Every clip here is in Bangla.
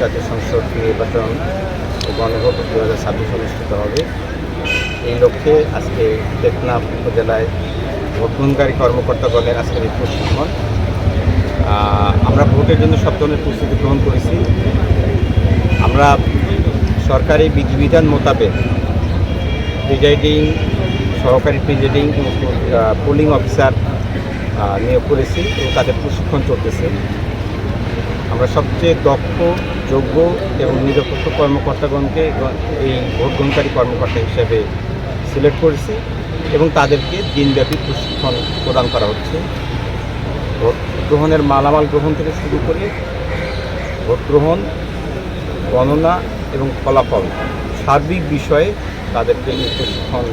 জাতীয় সংসদ নির্বাচন গণভোট দু হাজার ছাব্বিশ অনুষ্ঠিত হবে। এই লক্ষ্যে আজকে টেকনাফ উপজেলায় ভোটগ্রহণকারী কর্মকর্তাগণের আজকের এই প্রশিক্ষণ আমরা ভোটের জন্য সব ধরনের প্রস্তুতি গ্রহণ করেছি। আমরা সরকারি বিধিবিধান মোতাবেক প্রিজাইডিং, সহকারী প্রিজাইডিং পোলিং অফিসার নিয়োগ করেছি এবং তাদের প্রশিক্ষণ চলতেছে। আমরা সবচেয়ে দক্ষ, যোগ্য এবং নিরপেক্ষ কর্মকর্তাগণকে এই ভোট গ্রহণকারী কর্মকর্তা হিসেবে সিলেক্ট করেছি এবং তাদেরকে দিনব্যাপী প্রশিক্ষণ প্রদান করা হচ্ছে। ভোট গ্রহণের মালামাল গ্রহণ থেকে শুরু করে ভোট গ্রহণ গণনা এবং ফলাফল সার্বিক বিষয়ে তাদেরকে প্রশিক্ষণ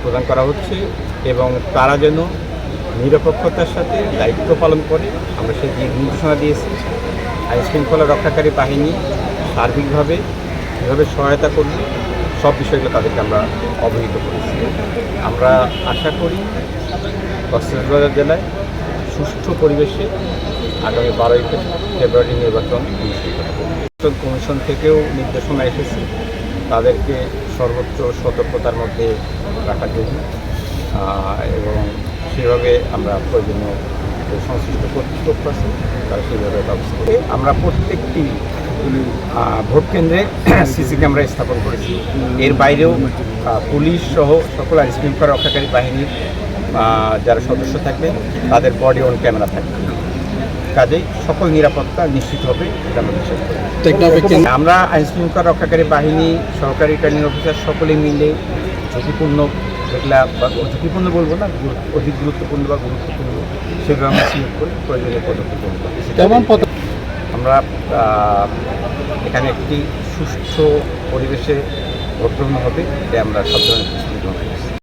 প্রদান করা হচ্ছে এবং তারা যেন নিরপেক্ষতার সাথে দায়িত্ব পালন করে আমরা সেই নির্দেশনা দিয়েছি। আইন শৃঙ্খলা রক্ষাকারী বাহিনী সার্বিকভাবে কীভাবে সহায়তা করবে, সব বিষয়গুলো তাদেরকে আমরা অবহিত করেছি। আমরা আশা করি কক্সবাজার জেলায় সুষ্ঠু পরিবেশে আগামী বারোই ফেব্রুয়ারি নির্বাচন নির্বাচন কমিশন থেকেও নির্দেশনা এসেছে, তাদেরকে সর্বোচ্চ সতর্কতার মধ্যে রাখার জন্য এবং সেভাবে আমরা প্রয়োজনীয় সংশ্লিষ্ট কর্তৃপক্ষ আছে তারা সেইভাবে ব্যবস্থা করে আমরা প্রত্যেকটি ভোট কেন্দ্রে সিসি ক্যামেরা স্থাপন করেছি। এর বাইরেও পুলিশ সহ সকল আইন শৃঙ্খলা রক্ষাকারী বাহিনীর যারা সদস্য থাকবেন তাদের বডি অন ক্যামেরা থাকবে। কাজেই সকল নিরাপত্তা নিশ্চিত হবে এটা আমরা বিশ্বাস করি। আমরা আইন শৃঙ্খলা রক্ষাকারী বাহিনী সরকারি রিটার্নিং অফিসার সকলে মিলে ঝুঁকিপূর্ণ যেগুলা বা ঝুঁকিপূর্ণ বলব না অধিক গুরুত্বপূর্ণ বা গুরুত্বপূর্ণ সেগুলো আমরা সিলেক্ট করে প্রয়োজনীয় পদক্ষেপ গ্রহণ করি আমরা এখানে একটি সুস্থ পরিবেশে ভোট গ্রহণ হবে এটা আমরা সব ধরনের প্রস্তুতি গ্রহণ করেছি।